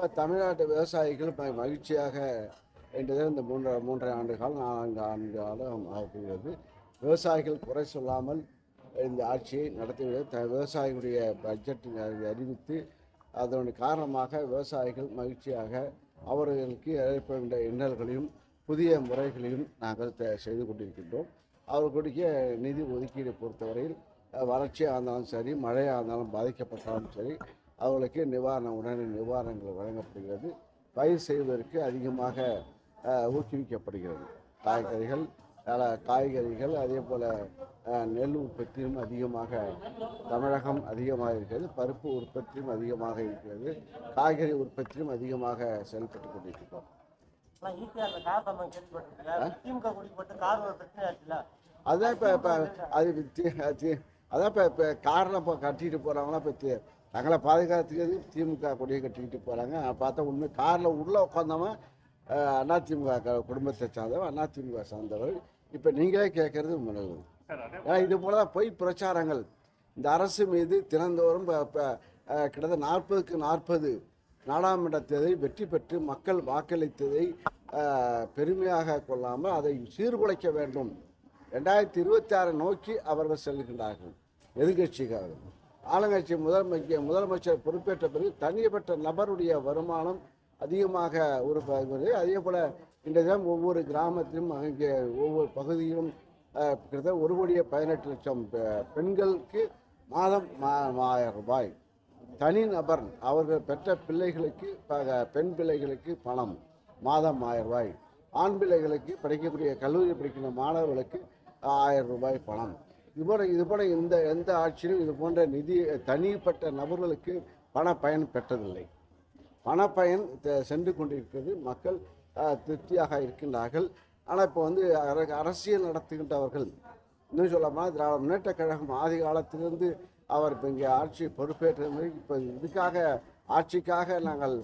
இப்போ தமிழ்நாட்டு விவசாயிகள் மகிழ்ச்சியாக என்றது இந்த மூன்று மூன்றரை ஆண்டு காலம் நான்கு ஆண்டு காலம் ஆகிறது விவசாயிகள் குறை சொல்லாமல் இந்த ஆட்சியை நடத்தியுள்ளது. த விவசாயிகளுடைய பட்ஜெட் அறிவித்து அதனுடைய காரணமாக விவசாயிகள் மகிழ்ச்சியாக அவர்களுக்கு ஏற்படுகின்ற இன்னல்களையும் புதிய முறைகளையும் நாங்கள் செய்து கொண்டிருக்கின்றோம். அவர்களுடைய நிதி ஒதுக்கீடு பொறுத்தவரையில் வறட்சியாக இருந்தாலும் சரி மழையாக இருந்தாலும் பாதிக்கப்பட்டாலும் சரி அவர்களுக்கு நிவாரணம் உடனடி நிவாரணங்கள் வழங்கப்படுகிறது. பயிர் செய்வதற்கு அதிகமாக ஊக்குவிக்கப்படுகிறது. காய்கறிகள் பல காய்கறிகள் அதே போல் நெல் உற்பத்தியும் அதிகமாக தமிழகம் அதிகமாக இருக்கிறது. பருப்பு உற்பத்தியும் அதிகமாக இருக்கிறது. காய்கறி உற்பத்தியும் அதிகமாக செயல்பட்டு கொண்டிருக்கிறோம். அதான் இப்போ இப்போ அது அதான் இப்போ இப்போ காரில் இப்போ கட்டிட்டு போகிறாங்களா இப்போ தங்களை பாதுகாத்துக்கிறது திமுக கொடியை கட்டிக்கிட்டு போகிறாங்க பார்த்தா உண்மை காரில் உள்ளே உட்காந்தவன் அண்ணா திமுக குடும்பத்தை சார்ந்தவன் அதிமுக சார்ந்தவர் இப்போ நீங்களே கேட்கறது உண்மையில. ஏன்னா இது போல தான் பொய் பிரச்சாரங்கள். இந்த அரசு மீது தினந்தோறும் கிட்டத்தட்ட நாற்பதுக்கு நாற்பது நாடாளுமன்ற தேர்தலில் வெற்றி பெற்று மக்கள் வாக்களித்ததை பெருமையாக கொள்ளாமல் அதை சீர்குலைக்க வேண்டும். ரெண்டாயிரத்தி இருபத்தி ஆறை நோக்கி அவர்கள் செல்கின்றார்கள். எதிர்கட்சிக்காக ஆளுங்கட்சி முதலமைச்சர் முதலமைச்சர் பொறுப்பேற்ற பிறகு தனிப்பட்ட நபருடைய வருமானம் அதிகமாக உருவாகிறது அதே போல் இன்றைய தினம் ஒவ்வொரு கிராமத்திலும் அங்கே ஒவ்வொரு பகுதியிலும் கிட்டத்தட்ட ஒரு கோடியே பதினெட்டு லட்சம் பெ- பெண்களுக்கு மாதம் மா- ஆயிரம் ரூபாய். தனிநபர் அவர்கள் பெற்ற பிள்ளைகளுக்கு ப- பெண் பிள்ளைகளுக்கு பணம் மாதம் ஆயிரம் ரூபாய். ஆண் பிள்ளைகளுக்கு படிக்கக்கூடிய கல்லூரி படிக்கின்ற மாணவர்களுக்கு ஆயிரம் ரூபாய் பணம். இது போல இது போல இந்த எந்த ஆட்சியிலும் இது போன்ற நிதி தனிப்பட்ட நபர்களுக்கு பண பயன் பெற்றதில்லை. பணப்பயன் த- சென்று கொண்டிருக்கிறது. மக்கள் திருப்தியாக இருக்கின்றார்கள். ஆனால் இப்போ வந்து அர- அரசியல் நடத்துகின்றவர்கள் இன்னும் சொல்லப்போனால் திராவிட முன்னேற்ற கழகம் ஆதி காலத்திலிருந்து அவர் இப்போ இங்கே ஆட்சி பொறுப்பேற்றது இப்போ இதுக்காக ஆட்சிக்காக நாங்கள்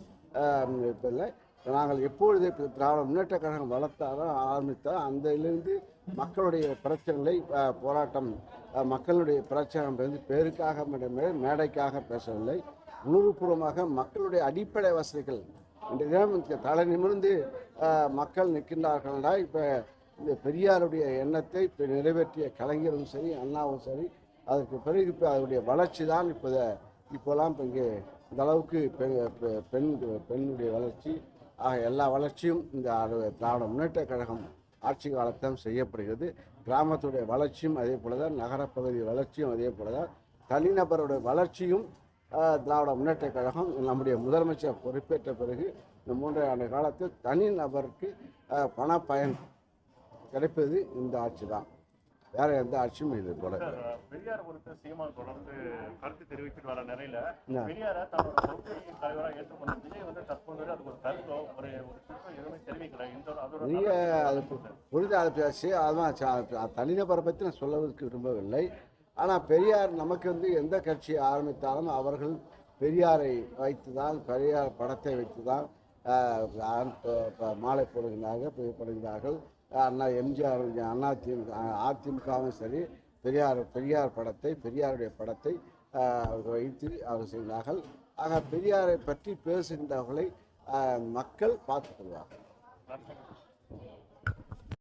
இப்போ இல்லை. நாங்கள் எப்பொழுது இப்போ திராவிட முன்னேற்ற கழகம் வளர்த்தாரோ ஆரம்பித்தாரோ அந்திலிருந்து மக்களுடைய பிரச்சனைகளை போராட்டம் மக்களுடைய பிரச்சனை வந்து பேருக்காக மட்டுமே மேடைக்காக பேசவில்லை. உணர்வுபூர்வமாக மக்களுடைய அடிப்படை வசதிகள் இன்றைய தினம் தலை நிமிர்ந்து மக்கள் நிற்கின்றார்கள்டா இப்போ இந்த பெரியாருடைய எண்ணத்தை இப்போ நிறைவேற்றிய கலைஞரும் சரி அண்ணாவும் சரி அதற்கு பிறகு இப்போ அதனுடைய வளர்ச்சி தான் இப்போ இப்போலாம் இப்போ இங்கே இந்த அளவுக்கு பெண் பெண் பெண்ணுடைய வளர்ச்சி. ஆக எல்லா வளர்ச்சியும் இந்த திராவிட முன்னேற்ற கழகம் ஆட்சி காலத்தான் செய்யப்படுகிறது. கிராமத்துடைய வளர்ச்சியும் அதே போல தான் நகரப்பகுதி வளர்ச்சியும் அதே போல தான் தனிநபருடைய வளர்ச்சியும் திராவிட முன்னேற்ற கழகம் நம்முடைய முதலமைச்சர் பொறுப்பேற்ற பிறகு இந்த மூன்றரை ஆண்டு காலத்தில் தனிநபருக்கு ஆஹ், பண பயன் கிடைப்பது இந்த ஆட்சி தான் வேற எந்த ஆட்சியும் இது போல பெரியார் குறித்து சீமான் தொடர்ந்து கருத்து தெரிவித்துட்டு வர நிலையில? பெரியார தன்னோட கொள்கை தலைவராக ஏற்றுக்கொண்ட விஜய் வந்து தற்போது அதுக்கு ஒரு கருத்தோ ஒரு எதுவுமே தெரிவிக்கல. இந்த நீங்க அது அதை பேசி அதான் தனிநபரை பற்றி நான் சொல்வதற்கு விரும்பவில்லை. ஆனால் பெரியார் நமக்கு வந்து எந்த கட்சியை ஆரம்பித்தாலும் அவர்கள் பெரியாரை வைத்து தான் பெரியார் படத்தை வைத்து தான் மாலை போடுகிறார்கள் பு- போடுகிறார்கள் அண்ணா எம்ஜிஆர் அண்ணா திமுக அதிமுகவும் சரி பெரியார் பெரியார் படத்தை பெரியாருடைய படத்தை வைத்து அவர் செய்தார்கள். ஆக பெரியாரை பற்றி பேசுகின்றவர்களை மக்கள் பார்த்துக் கொள்வார்கள்.